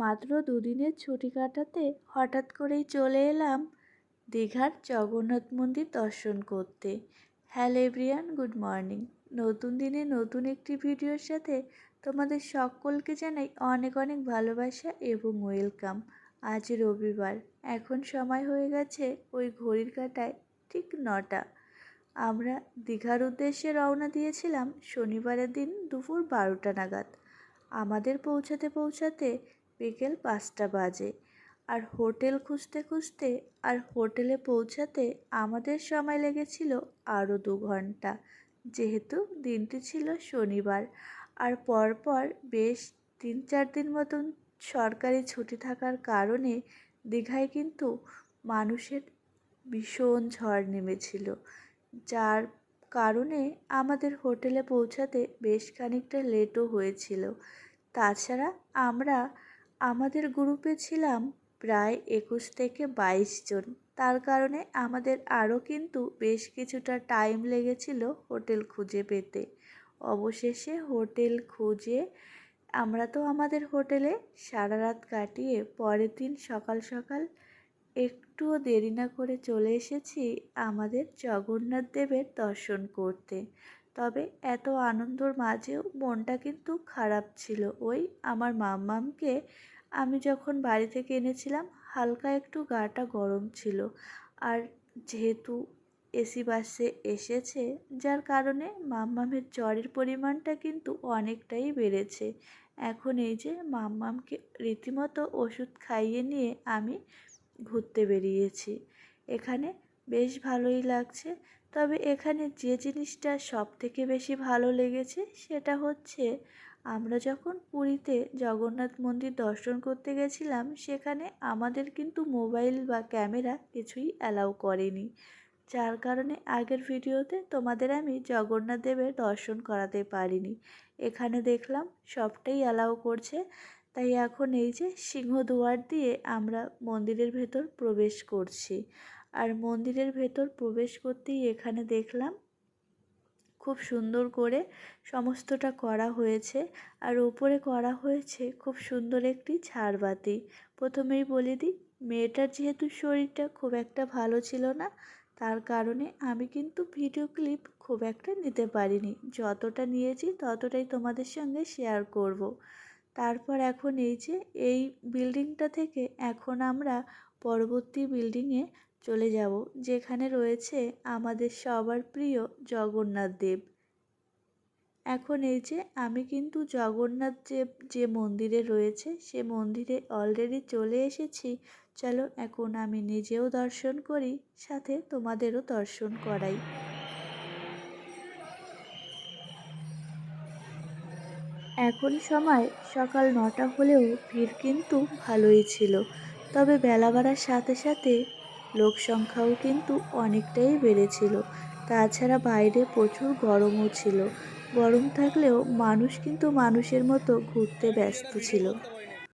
মাত্র দুদিনের ছুটি কাটাতে হঠাৎ করেই চলে এলাম দীঘার জগন্নাথ মন্দির দর্শন করতে। Hello everyone good morning. নতুন দিনে নতুন একটি ভিডিওর সাথে তোমাদের সকলকে জানাই অনেক অনেক ভালোবাসা এবং ওয়েলকাম। আজ রবিবার, এখন সময় হয়ে গেছে ওই ঘড়ির কাটায় ঠিক নটা। আমরা দীঘার উদ্দেশ্যে রওনা দিয়েছিলাম শনিবারের দিন দুপুর বারোটা নাগাদ। আমাদের পৌঁছাতে পৌঁছাতে বিকেল পাঁচটা বাজে। আর হোটেল খুঁজতে খুঁজতে আর হোটেলে পৌঁছাতে আমাদের সময় লেগেছিল আরও দু ঘণ্টা। যেহেতু দিনটি ছিল শনিবার, আর পরপর বেশ তিন চার দিন মতন সরকারি ছুটি থাকার কারণে দীঘায় কিন্তু মানুষের ভীষণ ঝড় নেমেছিল, যার কারণে আমাদের হোটেলে পৌঁছাতে বেশ খানিকটা লেটও হয়েছিল। তাছাড়া আমরা আমাদের গ্রুপে ছিলাম প্রায় একুশ থেকে বাইশ জন। তার কারণে আমাদের আরও কিন্তু বেশ কিছুটা টাইম লেগেছিল হোটেল খুঁজে পেতে। অবশেষে হোটেল খুঁজে আমরা তো আমাদের হোটেলে সারা রাত কাটিয়ে পরের দিন সকাল সকাল একটুও দেরি না করে চলে এসেছি আমাদের জগন্নাথ দেবের দর্শন করতে। তবে এত আনন্দর মাঝেও মনটা কিন্তু খারাপ ছিল। ওই আমার মাম্মামকে আমি যখন বাড়ি থেকে এনেছিলাম, হালকা একটু গাটা গরম ছিল। আর যেহেতু এসি বাসে এসেছে, যার কারণে মাম্মামের জ্বরের পরিমাণটা কিন্তু অনেকটাই বেড়েছে। এখন এই যে মাম্মামকে রীতিমতো ওষুধ খাইয়ে নিয়ে আমি ঘুরতে বেরিয়েছি। এখানে বেশ ভালোই লাগছে, তবে এখানে যে জিনিসটা সব থেকে বেশি ভালো লেগেছে, সেটা হচ্ছে আমরা যখন পুরীতে জগন্নাথ মন্দির দর্শন করতে গেছিলাম, সেখানে আমাদের কিন্তু মোবাইল বা ক্যামেরা কিছুই অ্যালাউ করেনি। যার কারণে আগের ভিডিওতে তোমাদের আমি জগন্নাথ দেবের দর্শন করাতে পারিনি। এখানে দেখলাম সবটাই অ্যালাউ করছে। তাই এখন এই যে সিংহদুয়ার দিয়ে আমরা মন্দিরের ভেতর প্রবেশ করছি। আর মন্দিরের ভেতর প্রবেশ করতেই এখানে দেখলাম খুব সুন্দর করে সমস্তটা করা হয়েছে। আর ওপরে করা হয়েছে খুব সুন্দর একটি ঝাড়বাতি প্রথমেই বলে দিই, মেয়েটার যেহেতু শরীরটা খুব একটা ভালো ছিল না, তার কারণে আমি কিন্তু ভিডিও ক্লিপ খুব একটা নিতে পারিনি। যতটা নিয়েছি ততটাই তোমাদের সঙ্গে শেয়ার করব। তারপর এখন এই যে, এই বিল্ডিংটা থেকে এখন আমরা পরবর্তী বিল্ডিংয়ে চলে যাব, যেখানে রয়েছে আমাদের সবার প্রিয় জগন্নাথ দেব। এখন এই যে আমি কিন্তু জগন্নাথ দেব যে মন্দিরে রয়েছে, সে মন্দিরে অলরেডি চলে এসেছি। চলো এখন আমি নিজেও দর্শন করি, সাথে তোমাদেরও দর্শন করাই। এখন সময় সকাল নটা হলেও ভিড় কিন্তু ভালোই ছিল। তবে বেলা বাড়ার সাথে সাথে লোক সংখ্যাও কিন্তু অনেকটাই বেড়েছিল। তাছাড়া বাইরে প্রচুর গরমও ছিল। গরম থাকলেও মানুষ কিন্তু মানুষের মতো ঘুরতে ব্যস্ত ছিল।